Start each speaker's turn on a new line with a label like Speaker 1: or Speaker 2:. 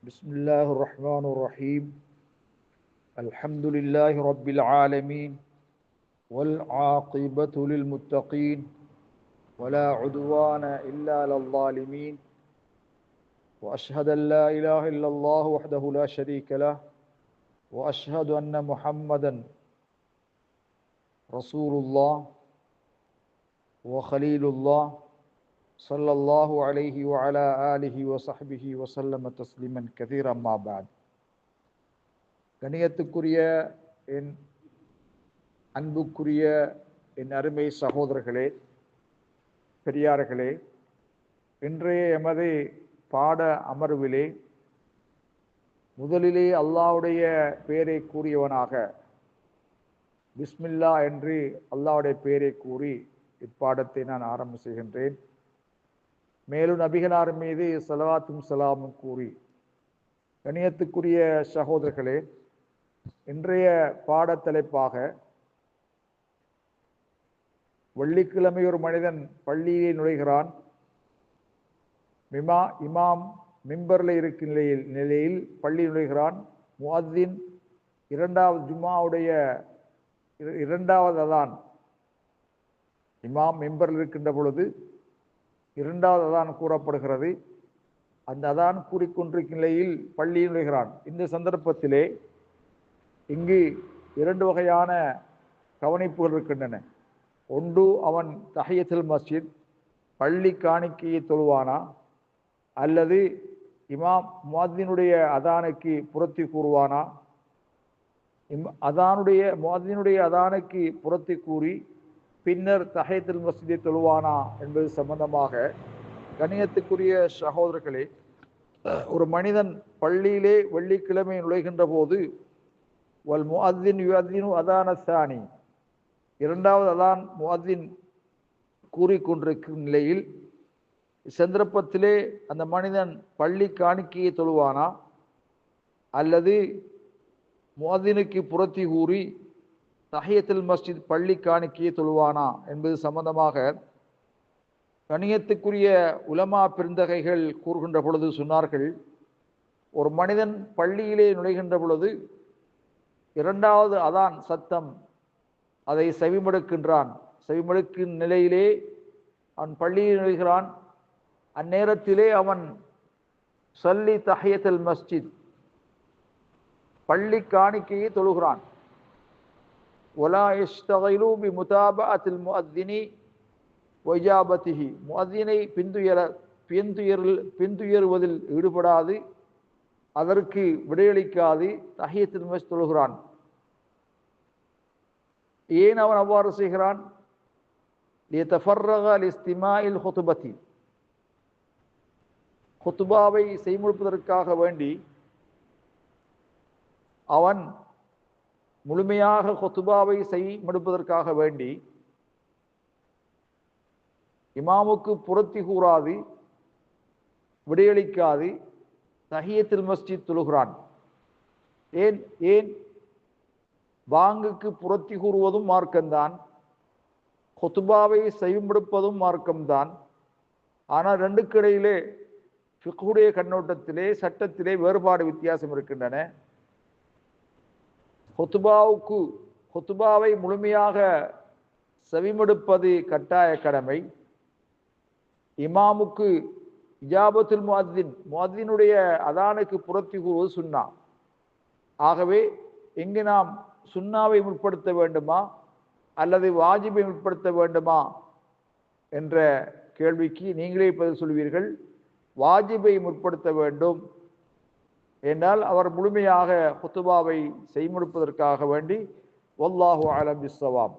Speaker 1: بسم الله الرحمن الرحيم. الحمد لله رب العالمين والعاقبة للمتقين ولا عدوان إلا على الظالمين. وأشهد أن لا إله إلا الله وحده لا شريك له وأشهد أن محمدا رسول الله وخليل الله صلى الله عليه وعلى آله وصحبه وسلم تسليما كثيرا ما بعد கணியத்துக்குரிய என் அன்புக்குரிய என் அருமை சகோதரர்களே பெரியார்களே இன்றைய எமது பாட அமர்விலே முதலிலே அல்லாவுடைய பெயரை கூறியவனாக பிஸ்மில்லா என்று அல்லாவுடைய பெயரை கூறி இப்பாடத்தை நான் ஆரம்பம் செய்கின்றேன் மேலும் நபிகனார் மீது சலவாத்தும் சலாமும் கூறி கணியத்துக்குரிய சகோதரர்களே இன்றைய பாடத்தலைப்பாக வெள்ளிக்கிழமை ஒரு மனிதன் பள்ளியிலே நுழைகிறான். மிமா இமாம் மிம்பரில் இருக்கும் நிலையில் நிலையில் பள்ளி நுழைகிறான். முஅத்தின் இரண்டாவது ஜும்மாவுடைய இரண்டாவது அதான் இமாம் மிம்பரில் இருக்கின்ற பொழுது இரண்டாவது அதான் கூறப்படுகிறது. அந்த அதான் கூறிக்கொண்டிருக்கும் நிலையில் பள்ளியில் நுழைகிறான். இந்த சந்தர்ப்பத்திலே இங்கு இரண்டு வகையான கவனிப்புகள் இருக்கின்றன. ஒன்று அவன் தஹியத்தில் மஸ்ஜித் பள்ளி காணிக்கையை தொழுவானா? அல்லது இமாம் முவாத்தினுடைய அதானுக்கு புறத்தி கூறுவானா? இம் அதானுடைய முவாத்தினுடைய அதானுக்கு புறத்தி கூறி பின்னர் தஹயத்துல் மஸ்ஜிதை தொழுவானா என்பது சம்பந்தமாக கணியத்துக்குரிய சகோதரர்களே ஒரு மனிதன் பள்ளியிலே வெள்ளிக்கிழமை நுழைகின்ற போது வல் முஅத்தின் யுஅத்தினு அதான சாணி இரண்டாவது அதான் முஅத்தின் கூறிக்கொண்டிருக்கும் நிலையில் சந்தர்ப்பத்திலே அந்த மனிதன் பள்ளி காணிக்கையை தொழுவானா? அல்லது முஅத்தினுக்கு புறத்தி கூறி தஹியத்தில் மஸ்ஜித் பள்ளி காணிக்கையை தொழுவானா என்பது சம்பந்தமாக கணியத்துக்குரிய உலமா பெருந்தகைகள் கூறுகின்ற பொழுது சொன்னார்கள் ஒரு மனிதன் பள்ளியிலே நுழைகின்ற பொழுது இரண்டாவது அதான் சத்தம் அதை செவிமடுக்கின்றான். செவிமடுக்கும் நிலையிலே அவன் பள்ளியில் நுழைகிறான். அந்நேரத்திலே அவன் சல்லி தஹியத்தல் மஸ்ஜித் பள்ளி காணிக்கையை தொழுகிறான். ஒலா இஷ்டகைலு பி முதாபாத்தில் முஅத்தினி ஒய்ஜாபத்திஹி முஅத்தினை பிந்துயர பிந்துயரில் பிந்துயருவதில் ஈடுபடாது அதற்கு விடையளிக்காது தஹியத்தில் மஸ் தொழுகிறான் ஏன் அவன் அவ்வாறு செய்கிறான்? இஸ்திமாயில் ஹொத்துபத்தி ஹொத்துபாவை செய்முழுப்பதற்காக வேண்டி அவன் முழுமையாக கொத்துபாவை செய்முடுப்பதற்காக வேண்டி இமாமுக்கு புறத்தி கூறாது விடையளிக்காது தஹியத்தில் மஸ்ஜித் தொழுகிறான். ஏன் ஏன்? பாங்குக்கு புறத்தி கூறுவதும் மார்க்கம்தான் கொத்துபாவை செய்யப்படுப்பதும் மார்க்கம்தான். ஆனால் ரெண்டுக்கு இடையிலே ஃபிக்குடைய கண்ணோட்டத்திலே சட்டத்திலே வேறுபாடு வித்தியாசம் இருக்கின்றன. ஹொத்துபாவுக்கு ஹொத்துபாவை முழுமையாக செவிமடுப்பது கட்டாய கடமை. இமாமுக்கு இஜாபத்துல் முஅத்தின் முஅத்தினுடைய அதானுக்கு புறத்தி கூறுவது சுன்னா. ஆகவே எங்கு நாம் சுண்ணாவை முற்படுத்த வேண்டுமா? அல்லது வாஜிபை முற்படுத்த வேண்டுமா? என்ற கேள்விக்கு நீங்களே பதில் சொல்வீர்கள். வாஜிபை முற்படுத்த வேண்டும். என்றால் அவர் முழுமையாக குத்துபாவை செய்முடுப்பதற்காக வேண்டி ஒல்லாஹு அலம் இஸ்ஸவாம்